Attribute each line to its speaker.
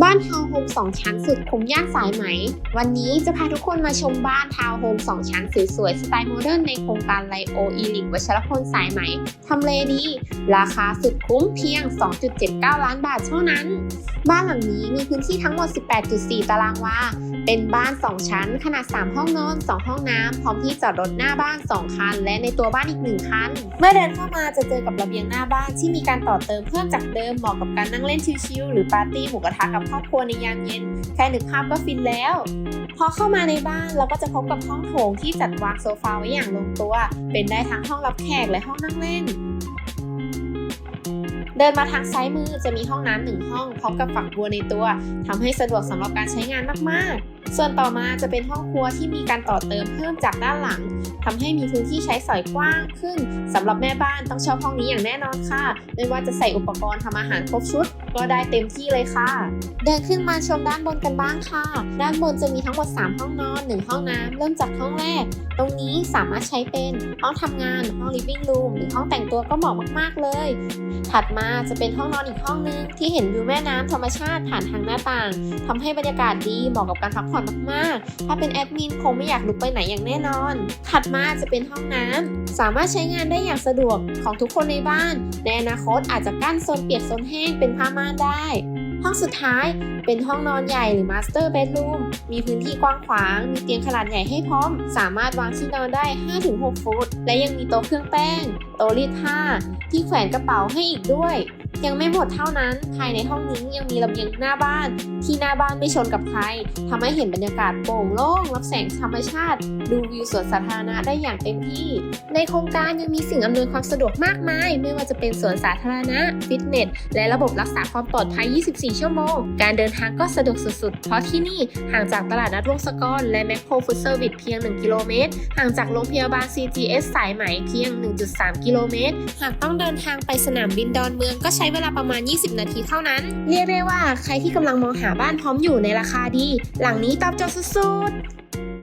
Speaker 1: บ้านทาวน์โฮม2ชั้นสุดคุ้มย่านสายไหม วันนี้จะพาทุกคนมาชมบ้านทาวน์โฮม2ชั้นสวยๆสไตล์โมเดิร์นในโครงการไลโออีลิกวัชรพลสายไหม ทำเลดี ราคาสุดคุ้มเพียง 2.79 ล้านบาทเท่านั้น บ้านหลังนี้มีพื้นที่ทั้งหมด 18.4 ตารางวา เป็นบ้าน 2 ชั้น ขนาด 3 ห้องนอน 2 ห้องน้ำ พร้อมที่จอดรถหน้าบ้าน 2 คัน และในตัวบ้านอีก 1 คัน เมื่อเดินเข้ามาจะเจอกับระเบียงหน้าบ้านที่มีการต่อเติมเพิ่มจากเดิมเหมาะกับการนั่งเล่นชิลๆหรือปาร์ตี้หมูกระทะกับครอบครัวในยามเย็น แค่นึกภาพก็ฟินแล้ว พอเข้ามาในบ้านเราก็จะพบกับห้องโถงที่จัดวางโซฟาไว้อย่างลงตัว เป็นได้ทั้งห้องรับแขกและห้องนั่งเล่น เดินมาทางซ้ายมือจะมีห้องน้ำหนึ่งห้องพร้อมกับฝักบัวในตัวทำให้สะดวกสำหรับการใช้งานมากๆ ส่วนต่อมาจะเป็นห้องครัวที่มีการต่อเติมเพิ่มจากด้านหลังทำให้มีพื้นที่ใช้สอยกว้างขึ้นสำหรับแม่บ้านต้องชอบห้องนี้อย่างแน่นอนค่ะ ไม่ว่าจะใส่อุปกรณ์ทำอาหารครบชุด ก็ได้เต็มที่เลยค่ะ เดินขึ้นมาชมด้านบนกันบ้างค่ะ ด้านบนจะมีทั้งหมด 3 ห้องนอน 1 ห้องน้ำเริ่มจากห้องแรก ตรงนี้สามารถใช้เป็นห้องทำงาน ห้อง living room หรือห้องแต่งตัวก็เหมาะมากๆเลย ถัดมาจะเป็นห้องนอนอีกห้องนึงที่เห็นวิวแม่น้ำธรรมชาติผ่านทางหน้าต่างทำให้บรรยากาศดีเหมาะกับการพักผ่อนมากๆ ถ้าเป็นแอดมินคงไม่อยากลุกไปไหนอย่างแน่นอน ถัดมาจะเป็นห้องน้ำสามารถใช้งานได้อย่างสะดวกของทุกคนในบ้าน ในอนาคตอาจจะกั้นโซนเปียกโซนแห้งเป็นผ้าม่านได้ ห้องสุดท้ายเป็นห้องนอนใหญ่หรือ Master Bedroom มีพื้นที่กว้างขวาง มีเตียงขนาดใหญ่ให้พร้อม สามารถวางที่นอนได้ 5-6 ฟุต และยังมีโต๊ะเครื่องแป้ง โต๊ะรีดผ้า ที่แขวนกระเป๋าให้อีกด้วย ยังไม่หมดเท่านั้น ภายในห้องนี้ยังมีระเบียงหน้าบ้าน ที่หน้าบ้านไม่ชนกับใครทำให้เห็นบรรยากาศโปร่งโล่ง รับแสงธรรมชาติ ดูวิวสวนสาธารณะได้อย่างเต็มที่ ในโครงการยังมีสิ่งอำนวยความสะดวกมากมาย ไม่ว่าจะเป็นสวนสาธารณะ ฟิตเนส และระบบรักษาความปลอดภัย24 ชั่วโมง การเดินทางก็สะดวกสุดๆ เพราะที่นี่ห่างจากตลาดนัดวงศกรและแมคโครฟูดเซอร์วิสเพียง 1 กิโลเมตร ห่างจากโรงพยาบาล CGS สายไหมเพียง 1.3 กิโลเมตร หากต้องเดินทางไปสนามบินดอนเมืองก็ใช้เวลาประมาณ 20 นาทีเท่านั้น เรียกได้ว่าใครที่กำลังมองหาบ้านพร้อมอยู่ในราคาดี หลังนี้ตอบโจทย์สุดๆ